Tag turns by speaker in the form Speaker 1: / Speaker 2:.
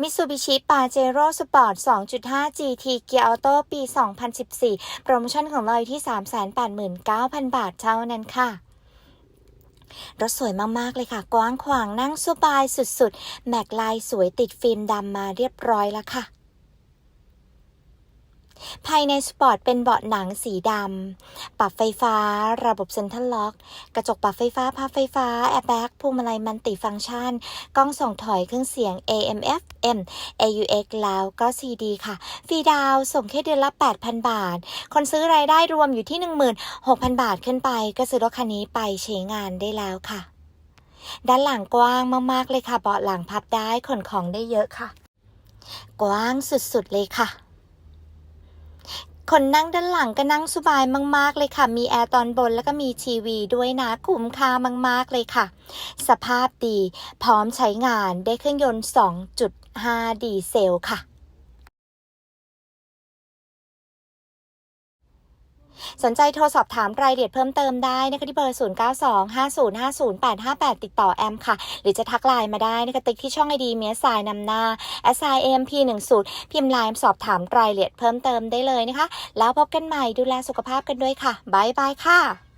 Speaker 1: มิตซูบิชิปาเจโร่สปอร์ต 2.5 GT Gear Auto ปี 2014 โปรโมชั่นของเราอยู่ที่ 389,000 บาทเท่านั้นค่ะรถสวยมาก ๆ เลยค่ะ กว้างขวางนั่งสบายสุด ๆ แม็กลายสวยติดฟิล์มดำมาเรียบร้อยแล้วค่ะ ภายในสปอร์ตเป็นเบาะหนังสีดำ ปรับไฟฟ้า ระบบเซ็นทรัลล็อก กระจกปรับไฟฟ้าพับไฟฟ้า แอร์แบ็กพวงมาลัยมันติฟังก์ชัน กล้องส่องถอยเครื่องเสียง AM FM AUX แล้วก็ CD ค่ะ ฟรีดาวน์ส่งแค่เดือนละ 8,000 บาท คนซื้อรายได้รวมอยู่ที่ 16,000 บาทขึ้นไป ก็ซื้อรถคันนี้ไปใช้งานได้แล้วค่ะ ด้านหลังกว้างมากๆเลยค่ะ เบาะหลังพับได้ขนของได้เยอะค่ะ กว้างสุดๆเลยค่ะ คนนั่งด้านหลังก็นั่งสบายมาก ๆ เลยค่ะ มีแอร์ตอนบนแล้วก็มีทีวีด้วยนะ คุ้มค่ามาก ๆ เลยค่ะ สภาพดี พร้อมใช้งานได้เครื่องยนต์ 2.5 ดีเซลค่ะ สนใจโทรสอบถามรายละเอียดเพิ่มเติมได้นะคะที่เบอร์ 0925050858 ติดต่อแอมค่ะ หรือจะทักไลน์มาได้นะคะติ๊กที่ช่องไอดีเมียสายนำหน้า s i m p 1 0พิมพ์ไลน์สอบถามรายละเอียดเพิ่มเติมได้เลยนะคะ แล้วพบกันใหม่ดูแลสุขภาพกันด้วยค่ะ บ๊ายบายค่ะ